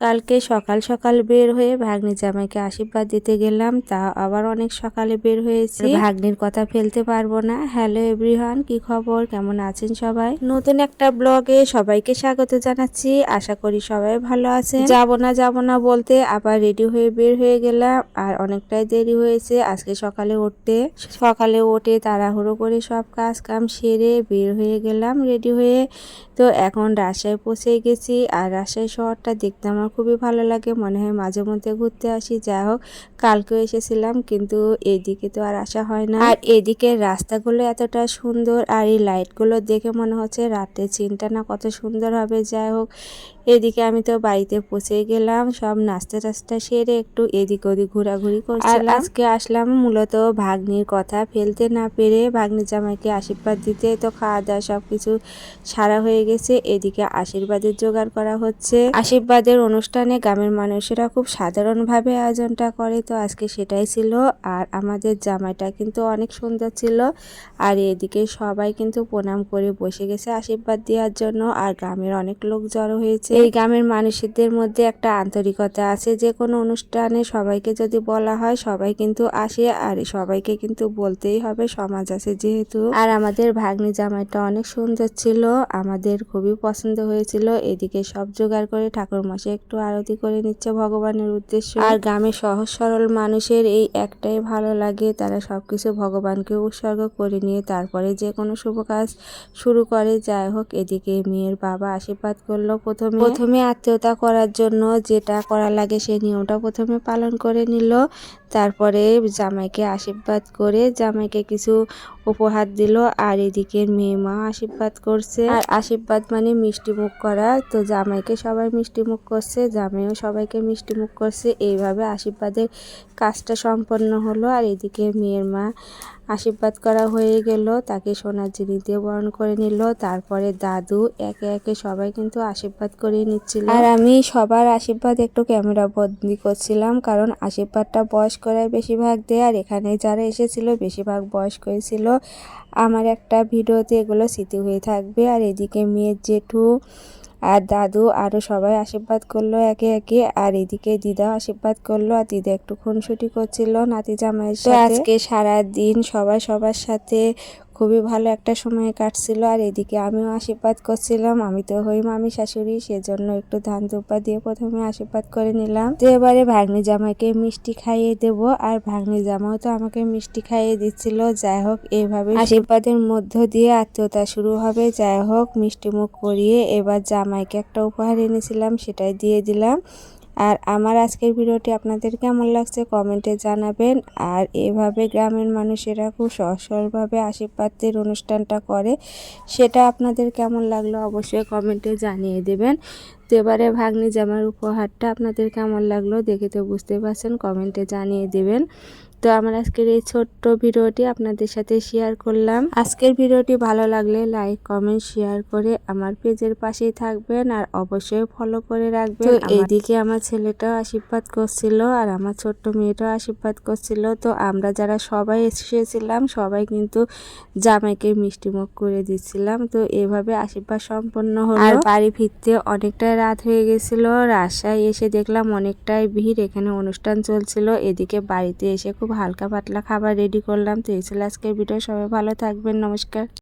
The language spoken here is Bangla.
কালকে সকাল সকাল বের হয়ে ভাগ্নি জামাইকে আশীর্বাদ দিতে গেলাম। তা আবার অনেক সকালে বের হয়েছি। ভাগ্নির কথা ফেলতে পারব না। হ্যালো এভরিওয়ান কি খবর? কেমন আছেন সবাই? নতুন একটা ব্লগে সবাইকে স্বাগত জানাচ্ছি। আশা করি সবাই ভালো আছেন। যাব না যাব না বলতে আবার রেডি হয়ে বের হয়ে গেলাম। আর অনেকটাই দেরি হয়েছে আজকে সকালে উঠতে। সকালে উঠে তাড়াহুড়ো করে সব কাজ কাম সেরে বের হয়ে গেলাম রেডি হয়ে। তো এখন রাজশাহী পৌঁছে গেছি। আর রাজশাহী শহরটা দেখতে আমার খুবই ভালো লাগে, মনে হয় মাঝে মধ্যে ঘুরতে আসি। যাই হোক, কালকেও এসেছিলাম, কিন্তু এদিকে তো আর আসা হয় না। আর এদিকে রাস্তাগুলো এতটা সুন্দর, আর এই লাইটগুলো দেখে মনে হচ্ছে রাতে চিনটা না কত সুন্দর হবে। যাই হোক এদিকে আমি তো বাড়িতে পৌঁছে গেলাম, সব নাস্তা টাস্তা সেরে একটু এদিক ওদিক ঘোরাঘুরি করছিলাম। আজকে আসলাম মূলত ভাগ্নির কথা, ফেলতে না পেরে ভাগ্নির জামাইকে আশীর্বাদ দিতে, তো খাওয়া দাওয়া সব কিছু সারা হয়ে গেছে, এদিকে আশীর্বাদের জোগাড় করা হচ্ছে। আশীর্বাদের অনুষ্ঠানে গ্রামের মানুষেরা খুব সাধারণভাবে আয়োজনটা করে, তো আজকে সেটাই ছিল। আর আমাদের জামাইটা কিন্তু অনেক সুন্দর ছিল। আর এদিকে সবাই কিন্তু প্রণাম করে বসে গেছে আশীর্বাদ দেওয়ার জন্য, আর গ্রামের অনেক লোক জড়ো হয়েছে। এই গ্রামের মানুষদের মধ্যে একটা আন্তরিকতা আছে। যে কোনো অনুষ্ঠানে সবাইকে যদি বলা হয়, সবাই কিন্তু আসে আর সবাইকে কিন্তু বলতেই হবে, সমাজ আছে যেহেতু। আর আমাদের ভাগ্নি জামাইটা অনেক সুন্দর ছিল, আমাদের খুবই পছন্দ হয়েছিল। এদিকে সব জোগাড় করে ঠাকুর মশাই একটু আরতি করে নিচ্ছে ভগবানের উদ্দেশ্য। আর গ্রামে সহজ সরল মানুষের এই একটাই ভালো লাগে, তারা সবকিছু ভগবানকে উৎসর্গ করে নিয়ে তারপরে যে কোনো শুভ কাজ শুরু করে। যাই হোক, এদিকে মেয়ের বাবা আশীর্বাদ করল প্রথমে। প্রথমে আত্মীয়তা করার জন্য যেটা করা লাগে সেই নিয়মটা প্রথমে পালন করে নিল। তারপরে জামাইকে আশীর্বাদ করে জামাইকে কিছু উপহার দিল, আর এদিকে মেয়ে মা আশীর্বাদ করছে। আর আশীর্বাদ মানে মিষ্টি মুখ করা। তো জামাইকে সবাই মিষ্টি মুখ করছে, জামাইও সবাইকে মিষ্টি মুখ করছে। এইভাবে আশীর্বাদের কাজটা সম্পন্ন হলো। আর এদিকে মেয়ের মা আশীর্বাদ করা হয়ে গেল। তাকে সোনার জিনিস দিয়ে বরণ করে নিল। তারপরে দাদু একে একে সবাই কিন্তু আশীর্বাদ করে নিচ্ছিল। আর আমি সবার আশীর্বাদ একটু ক্যামেরা বন্দি করছিলাম, কারণ আশীর্বাদটা বয়স্করাই বেশিরভাগ দেয়। আর এখানে যারা এসেছিল, বেশিরভাগ বয়স্কই ছিল। আমার একটা ভিডিওতে এগুলো স্মৃতি হয়ে থাকবে। আর এদিকে মেয়ের জেঠু আর দাদু আরও সবাই আশীর্বাদ করল একে একে। আর এদিকে দিদা আশীর্বাদ করল আর দিদা একটু খুনসুটি করছিল নাতি জামাইয়ের সাথে। আজকে সারা দিন সবাই সবার সাথে খুবই ভালো একটা সময় কাটছিল আর এদিকে আমিও আশীর্বাদ করছিলাম আমি তো হই মামি শাশুড়ি সেজন্য একটু ধান দুপা দিয়ে প্রথমে আশীর্বাদ করে নিলাম। তো এবারে ভাগ্নি জামাইকে মিষ্টি খাইয়ে দেব আর ভাগ্নি জামাও তো আমাকে মিষ্টি খাইয়ে দিচ্ছিল। যাই হোক এইভাবে আশীর্বাদের মধ্য দিয়ে আত্মীয়তা শুরু হবে। যাই হোক মিষ্টি মুখ করিয়ে এবার জামাইকে একটা উপহার এনেছিলাম, সেটাই দিয়ে দিলাম। আর আমার আজকের ভিডিওটি আপনাদের কেমন লাগছে কমেন্টে জানাবেন। আর এভাবে গ্রামের মানুষেরা খুব সহজভাবে আশীর্বাদের অনুষ্ঠানটা করে, সেটা আপনাদের কেমন লাগল অবশ্যই কমেন্টে জানিয়ে দেবেন। তো এবারে ভাগ্নি জামার উপহারটা আপনাদের কেমন লাগল দেখে তো বুঝতে পারছেন কমেন্টে জানিয়ে দেবেন। তো আমার আজকের এই ছোট্ট ভিডিওটি আপনাদের সাথে শেয়ার করলাম। আজকের ভিডিওটি ভালো লাগলে লাইক কমেন্ট শেয়ার করে আমার পেজের পাশেই থাকবেন আর অবশ্যই ফলো করে রাখবেন। এইদিকে আমার ছেলেটাও আশীর্বাদ করছিল আর আমার ছোট্ট মেয়েটাও আশীর্বাদ করছিল। তো আমরা যারা সবাই এসেছিলাম সবাই কিন্তু জামাইকে মিষ্টিমুখ করে দিচ্ছিলাম। তো এভাবে আশীর্বাদ সম্পন্ন হলো। আর বাড়ি ফিরতে অনেকটাই রাত হয়ে গেছিল, রাজশাহী এসে দেখলাম অনেকটাই ভিড়, এখানে অনুষ্ঠান চলছিল, এদিকে বাড়িতে এসে খুব হালকা পাতলা খাবার রেডি করলাম। তো এই ছিল আজকের ভিডিও সবাই ভালো থাকবেন, নমস্কার।